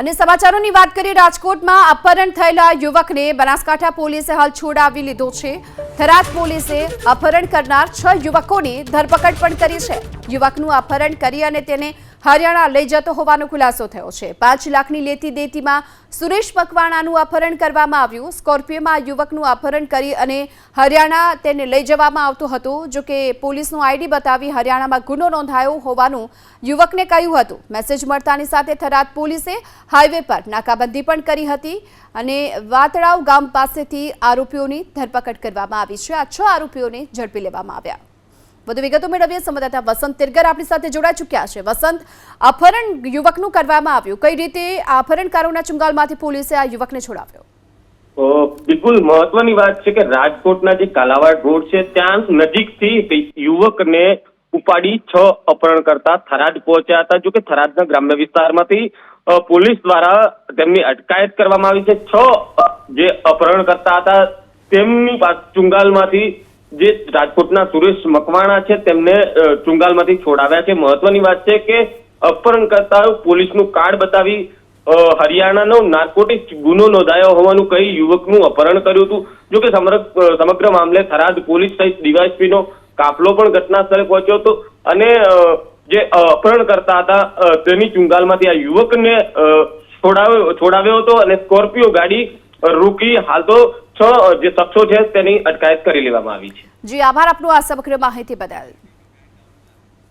અને સમાચારોની વાત કરીએ, રાજકોટમાં અપહરણ થયેલા યુવકને બનાસકાંઠા પોલીસે હાલ છોડાવી લીધો છે. થરાદ પોલીસે અપહરણ કરનાર છ યુવકોની ધરપકડ પણ કરી છે. યુવકનું અપહરણ કરી અને તેને હરિયાણા લઈ જતો હોવાનો ખુલાસો થયો છે. પાંચ લાખની લેતી દેતીમાં સુરેશ મકવાણાનું અપહરણ કરવામાં આવ્યું. સ્કોર્પિયોમાં યુવકનું અપહરણ કરી અને હરિયાણા તેને લઈ જવામાં આવતું હતું. જો કે પોલીસનું આઈડી બતાવી હરિયાણામાં ગુનો નોંધાયો હોવાનું યુવકને કહ્યું હતું. મેસેજ મળતાની સાથે થરાદ પોલીસે હાઈવે પર નાકાબંધી પણ કરી હતી અને વાતળાવ ગામ પાસેથી આરોપીઓની ધરપકડ કરવામાં આવી છે. આ છ આરોપીઓને ઝડપી લેવામાં આવ્યા. વધુ વિગતો મેળવીએ. સંવાદદાતા વસંત તિરગર આપણી સાથે જોડાઈ ચૂક્યા છે. વસંત, અપહરણ યુવકનું કરવામાં આવ્યું. કઈ રીતે આ અપહરણકારોના ચુંગાલમાંથી પોલીસે આ યુવકને છોડાવ્યો? બિલકુલ મહત્વની વાત છે કે રાજકોટના જે કાલાવાડ રોડ છે, ત્યાં નજીકથી યુવકને ઉપાડી છ અપહરણ કરતા થરાદ પહોંચ્યા હતા. જો કે થરાદના ગ્રામ્ય વિસ્તારમાંથી પોલીસ દ્વારા તેમની અટકાયત કરવામાં આવી છે. છ જે અપહરણ કરતા હતા, તેમની ચુંગાલમાંથી જે રાજકોટના સુરેશ મકવાણા છે, તેમને ચુંગાલમાંથી છોડાવ્યા છે. મહત્વની વાત છે કે અપહરણકર્તાઓ પોલીસનું કાર્ડ બતાવી હરિયાણાનો નાર્કોટિક ગુનો નોંધાયો હોવાનું કહી યુવકનું અપહરણ કર્યું હતું. જો કે સમગ્ર મામલે થરાદ પોલીસ સહિત ડીવાયસપીનો કાફલો પણ ઘટના સ્થળે પહોંચ્યો હતો અને જે અપહરણ કરતા હતા તેની ચુંગાલમાંથી આ યુવકને છોડાવ્યો છોડાવ્યો હતો અને સ્કોર્પિયો ગાડી રોકી હાલ તો છ, જે શખ્સો છે તેની અટકાયત કરી લેવામાં આવી છે. જી, આભાર આપનો આ સમગ્ર માહિતી બદલ.